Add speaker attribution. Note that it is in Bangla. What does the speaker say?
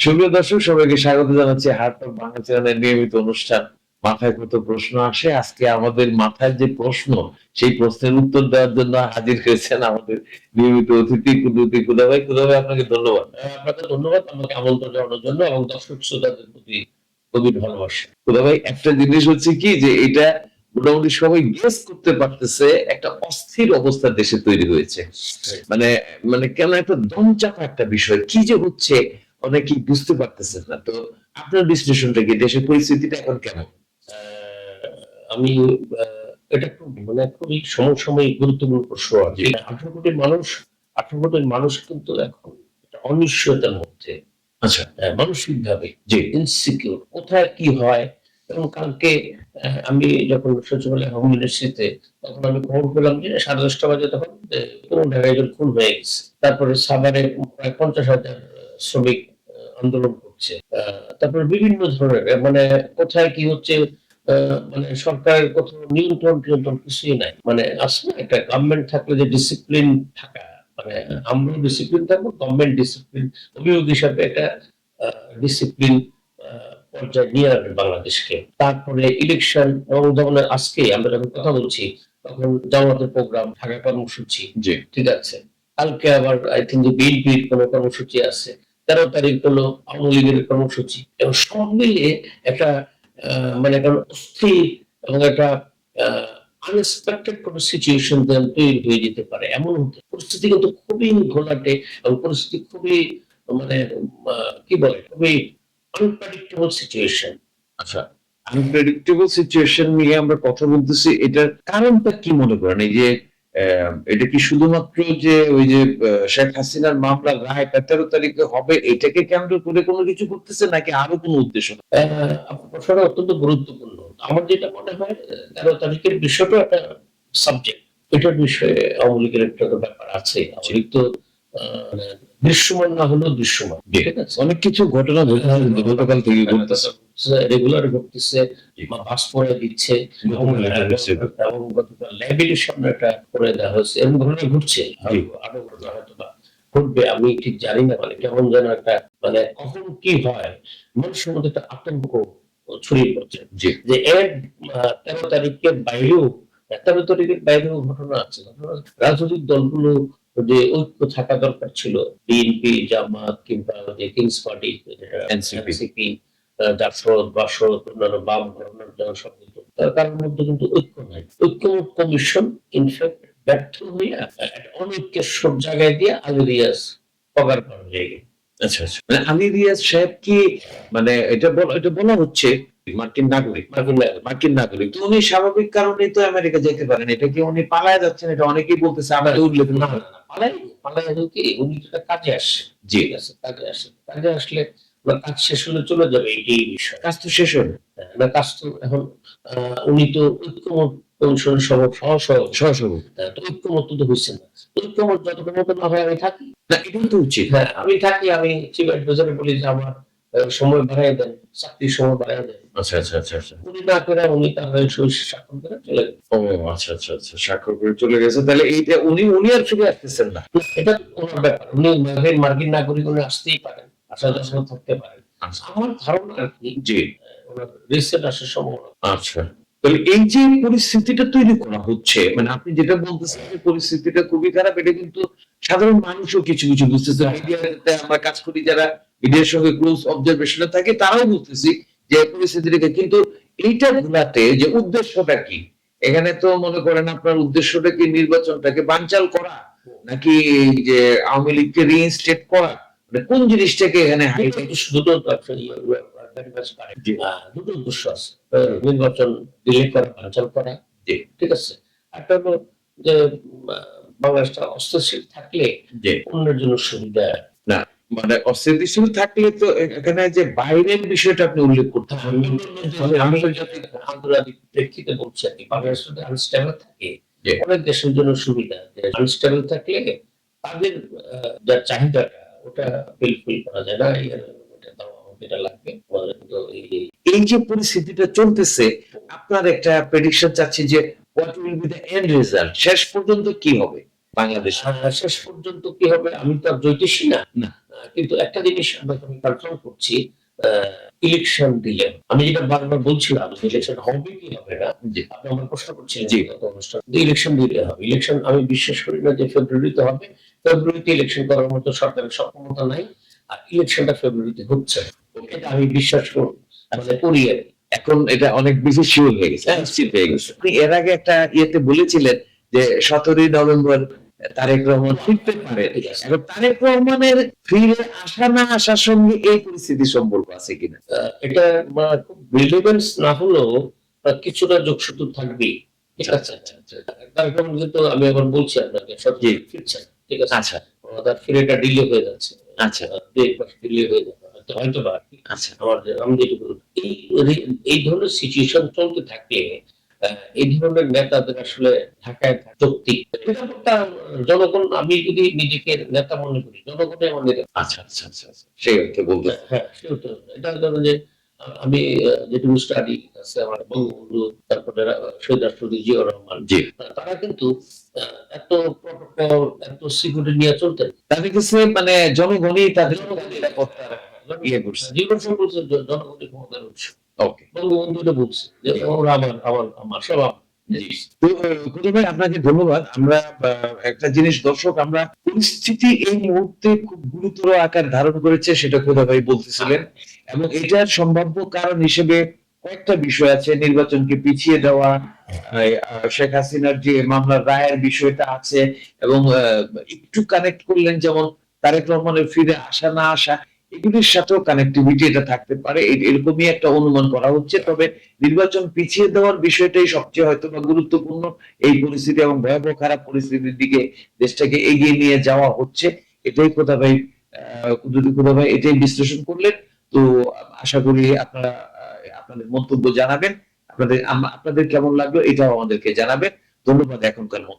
Speaker 1: সুপ্রিয় দর্শক সবাইকে স্বাগত জানাচ্ছি হাটটক বাংলা চ্যানেলের নিয়মিত অনুষ্ঠান। মাথায় কত প্রশ্ন আসে? আজকে আমাদের মাথায় যে প্রশ্ন সেই প্রশ্নের উত্তর দেওয়ার জন্য হাজির হয়েছেন আমাদের নিয়মিত অতিথি কুদুতি কুদা ভাই কুদা ভাই আপনাকে ধন্যবাদ।
Speaker 2: আপনাকে ধন্যবাদ আমাকে আমন্ত্রণ জানানোর জন্য এবং দর্শক শ্রোতাদের প্রতি গভীর ভালোবাসা।
Speaker 1: কুদা ভাই একটা জিনিস হচ্ছে কি যে এটা মোটামুটি সবাই গেস করতে পারতেছে একটা অস্থির অবস্থা দেশে তৈরি হয়েছে। মানে মানে কেন একটা দমচাপা একটা বিষয় কি যে হচ্ছে অনেকেই বুঝতে পারতেছেন না। তো আপনার বিশ্লেষণটা কি? দেশের পরিস্থিতিটা এখন কেমন?
Speaker 2: আমি এটা খুব মানে খুবই সমসাময়িক গুরুত্বপূর্ণ প্রশ্ন। কি আঠারো কোটি মানুষ আঠারো কোটি মানুষ কিন্তু এখন অনিশ্চয়তার মধ্যে
Speaker 1: আচ্ছা।
Speaker 2: মানসিক ভাবে
Speaker 1: জি।
Speaker 2: ইনসিকিউর কোথায় কি হয়? এবং কালকে আমি যখন সচিবালয় হোম মিনিস্ট্রিতে তখন আমি খবর পেলাম যে সাড়ে দশটা বাজে তখন যে কোনো ঢাকায় খুন হয়ে গেছে। তারপরে সাভারে প্রায় পঞ্চাশ হাজার শ্রমিক আন্দোলন করছে। তারপরে বিভিন্ন ধরনের মানে কোথায় কি হচ্ছে মানে সরকারের কোথাও নিয়ন্ত্রণ নিয়ন্ত্রণ কিছুই নাই। মানে আসলে একটা গভর্নমেন্ট থাকলে যে ডিসিপ্লিন থাকা মানে আমরা ডিসিপ্লিন থাকব গভর্নমেন্ট ডিসিপ্লিন অভিযোগ হিসাবে একটা ডিসিপ্লিন পর্যায়ে নিয়ে আসবে বাংলাদেশকে। তারপরে ইলেকশন এবং যেমন আজকে আমরা যখন কথা বলছি তখন জামাতের প্রোগ্রাম ঢাকা কর্মসূচি ঠিক আছে? কালকে আবার আই থিঙ্ক যে বিএনপির কোনো কর্মসূচি আছে। তেরো তারিখ হলো আওয়ামী লীগের কর্মসূচি। এবং সব মিলিয়ে একটা মানে একটা অস্থির এবং একটা আনএক্সপেক্টেড কোনো সিচুয়েশন তৈরি হয়ে যেতে পারে। এমন পরিস্থিতি কিন্তু খুবই ঘোলাটে এবং পরিস্থিতি খুবই মানে কি বলে, খুবই আনপ্রেডিক্টেবল সিচুয়েশন
Speaker 1: আচ্ছা আনপ্রেডিক্টেবল সিচুয়েশন নিয়ে আমরা কথা বলতেছি। এটার কারণটা কি মনে করেন? এই যে এটা কি শুধুমাত্র যে ওই যে শেখ হাসিনার মামলার রায় তেরো তারিখে হবে, এটাকে কেন্দ্র করে কোনো কিছু করতেছে নাকি আরও কোন উদ্দেশ্য
Speaker 2: প্রশ্নটা অত্যন্ত গুরুত্বপূর্ণ। আমার যেটা মনে হয়, তেরো তারিখের বিষয়টা একটা সাবজেক্ট এটার বিষয়ে আওয়ামী লীগের একটা ব্যাপার আছে। আওয়ামী তো দৃশ্যমান না হলেও দৃশ্যমান। ঠিক আছে?
Speaker 1: অনেক কিছু ঘটনা ঘটছে। গতকাল থেকে ঘটতেছে।
Speaker 2: রেগুলার ঘটতেছে বা বাস পরে দিচ্ছে এবং গতকাল সামনে একটা করে দেওয়া হয়েছে। এরকম ঘটছে। আরও ঘটনা হয়তো বা ঘটবে আমি ঠিক জানি না মানে কেমন যেন একটা মানে কখন কি হয় মানুষের মধ্যে একটা আতঙ্ক ছড়িয়ে পড়ছে। যে এর তেরো তারিখের বাইরেও তেরো তারিখের বাইরেও ঘটনা আছে। রাজনৈতিক দলগুলো যে ঐক্য থাকা দরকার ছিল। বিএনপি জামাত কিংবা যে kings party NCP JASAD BASAD অন্যান্য বাম ঘটনার তার মধ্যে কিন্তু ঐক্য নাই। ঐক্যমত কমিশন ইনফ্যাক্ট ব্যর্থ হইয়া অনৈক্যের সব জায়গায় দিয়ে আলিরিয়াস কভার করা যায়
Speaker 1: আচ্ছা আচ্ছা। মানে আলী রিয়াজ সাহেব কি মানে এটা বলা এটা বলা হচ্ছে মার্কিন নাগরিক মার্কিন নাগরিক। তো উনি স্বাভাবিক কারণে তো আমেরিকা যেতে পারেন। এটা কি উনি পালায় যাচ্ছেন? এটা অনেকেই বলতেছে আমরা উল্লেখ
Speaker 2: না। পালাই হলো কি? উনি কাজে আসছে।
Speaker 1: জি।
Speaker 2: আছে কাজে আসে কাজে আসলে কাজ শেষ হলে চলে যাবে এইটাই বিষয়।
Speaker 1: কাজ তো শেষ হলো।
Speaker 2: হ্যাঁ, না কাজ তো এখন উনি তো ঐক্যমত কমিশনের সহ সহ সহ।
Speaker 1: সহসভাপতি।
Speaker 2: হ্যাঁ, তো ঐক্যমত তো হচ্ছে না। ঐক্যমত যতক্ষণ মতো না হয় আমি থাকি।
Speaker 1: না এটাই তো উচিত।
Speaker 2: হ্যাঁ আমি থাকি আমি চিফ অ্যাডভাইজারে বলি যে আমার সময় বাড়াই দেন চাকরির সময় বাড়াই দেন।
Speaker 1: আচ্ছা আচ্ছা আচ্ছা আচ্ছা।
Speaker 2: উনি না করে উনি সই স্বাক্ষর করে চলে গেলেন
Speaker 1: ও আচ্ছা আচ্ছা আচ্ছা স্বাক্ষর করে চলে গেছে। তাহলে এইটা উনি উনি আর ফিরে আসতেছেন না।
Speaker 2: এটা ওনার ব্যাপার উনি মার্কিন নাগরিক উনি আসতেই পারেন আসা যাওয়া থাকতে পারেন।
Speaker 1: আচ্ছা।
Speaker 2: আমার ধারণা আর কি
Speaker 1: জি।
Speaker 2: আসার সম্ভাবনা।
Speaker 1: আচ্ছা। তাহলে এই যে পরিস্থিতিটা তৈরি করা হচ্ছে মানে আপনি যেটা বলতেছেন যে পরিস্থিতিটা খুবই খারাপ এটা কিন্তু সাধারণ মানুষও কিছু কিছু বুঝতেছে। আমরা কাজ করি যারা মিডিয়ার সঙ্গে ক্লোজ অবজারভেশনে থাকে তারাও বুঝতেছি। যে কিন্তু এইটা যে উদ্দেশ্যটা কি? এখানে তো মনে করেন আপনার উদ্দেশ্যটা কি নির্বাচনটাকে বানচাল করা নাকি যে আওয়ামী লীগকে রিইনস্টেট করা? মানে কোন জিনিসটাকে এখানে
Speaker 2: দুটো। আহ, দুটো উদ্দেশ্য আছে নির্বাচন ডিলে করা বানচাল করা। ঠিক আছে? একটা হলো যে বাংলাদেশটা অস্থিতিশীল থাকলে
Speaker 1: যে
Speaker 2: অন্যের জন্য সুবিধা
Speaker 1: মানে অস্থিতিশীল থাকলে তো এখানে যে বাইরের বিষয়টা আপনি উল্লেখ করতে হবে
Speaker 2: আন্তর্জাতিক আন্তর্জাতিক প্রেক্ষিতে বলছি আর কি। বাংলাদেশ আনস্টেবল থাকে। অনেক দেশের জন্য সুবিধা। আনস্টেবল থাকলে তাদের যা চাহিদাটা ওটা ফিলফিল করা যায় না। এই,
Speaker 1: যে পরিস্থিতিটা চলতেছে আপনার একটা প্রেডিকশন চাচ্ছি যে what will be the end result শেষ পর্যন্ত কি হবে বাংলাদেশ?
Speaker 2: শেষ পর্যন্ত কি হবে? আমি তো আর জ্যোতিষী না।
Speaker 1: না।
Speaker 2: কিন্তু একটা জিনিস আপনাকে আমি কনফার্ম করছি ইলেকশন দিলে। আমি যেটা বারবার বলছিলাম ইলেকশন হবে কি হবে না আপনি আমার প্রশ্ন করছিলেন অনুষ্ঠান ইলেকশন দিলে হবে। ইলেকশন আমি বিশ্বাস করি না যে ফেব্রুয়ারিতে হবে। ফেব্রুয়ারিতে ইলেকশন করার মতো সরকারের সক্ষমতা নাই আর ইলেকশনটা ফেব্রুয়ারিতে হচ্ছে। এটা আমি বিশ্বাস করি। মানে করি আর
Speaker 1: এখন এটা অনেক বেশি শিওর হয়ে গেছে নিশ্চিত হয়ে গেছে। আপনি এর আগে একটা ইয়েতে বলেছিলেন যে সতেরোই নভেম্বর তারেক রহমান ফিরতে পারে। এখন তারেক রহমানের ফিরে আসা না আসার সঙ্গে এই পরিস্থিতির সম্পর্ক আছে কিনা?
Speaker 2: এটা খুব রিলেভেন্স না হলেও কিছুটা যোগসূত্র থাকবেই। তার কারণ কিন্তু আমি এখন বলছি আপনাকে। ফিরছেন ঠিক আছে?
Speaker 1: আচ্ছা।
Speaker 2: তার ফিরেটা ডিলে হয়ে যাচ্ছে।
Speaker 1: আচ্ছা।
Speaker 2: ডিলে হয়ে হয়তো বা
Speaker 1: আচ্ছা।
Speaker 2: আমার আমি যেটুকু এই এই ধরনের সিচুয়েশন চলতে থাকলে এই ধরনের নেতাদের আসলে ঢাকায় শক্তি জনগণ আমি যদি নিজেকে নেতা মনে করি জনগণের আমার নেতা।
Speaker 1: আচ্ছা আচ্ছা আচ্ছা আচ্ছা। সেই অর্থে বলতে
Speaker 2: হ্যাঁ সেটা এটা ধরো যে আমি যেটুকু স্টাডি আছে আমার বঙ্গবন্ধু তারপরে শহীদ রাষ্ট্রপতি জিয়াউর রহমান
Speaker 1: জি।
Speaker 2: তারা কিন্তু এত প্রটোকল এত সিকিউরিটি নিয়ে চলতেন
Speaker 1: তাদের কাছে মানে জনগণই তাদের নিরাপত্তার ইয়ে করছে।
Speaker 2: জীবন সম্পর্কে জনগণের ক্ষমতার উৎস।
Speaker 1: এবং সম্ভাব্য কারণ হিসেবে কয়েকটা বিষয় আছে। নির্বাচনকে পিছিয়ে দেওয়া শেখ হাসিনার যে মামলার রায়ের বিষয়টা আছে, এবং একটু কানেক্ট করলেন যেমন তারেক রহমানের ফিরে আসা, না আসা। এগুলির সাথেও কানেক্টিভিটি এটা থাকতে পারে। এরকমই একটা অনুমান করা হচ্ছে। তবে নির্বাচন পিছিয়ে দেওয়ার বিষয়টাই সবচেয়ে হয়তো বা গুরুত্বপূর্ণ। এই পরিস্থিতি এবং ভয়াবহ খারাপ পরিস্থিতির দিকে দেশটাকে এগিয়ে নিয়ে যাওয়া হচ্ছে। এটাই কোথা ভাই আহ, যদি কোথা ভাই এটাই বিশ্লেষণ করলেন। তো আশা করি আপনারা আপনাদের মন্তব্য জানাবেন। আপনাদের আপনাদের কেমন লাগল এটাও আমাদেরকে জানাবেন। ধন্যবাদ এখনকার মতো।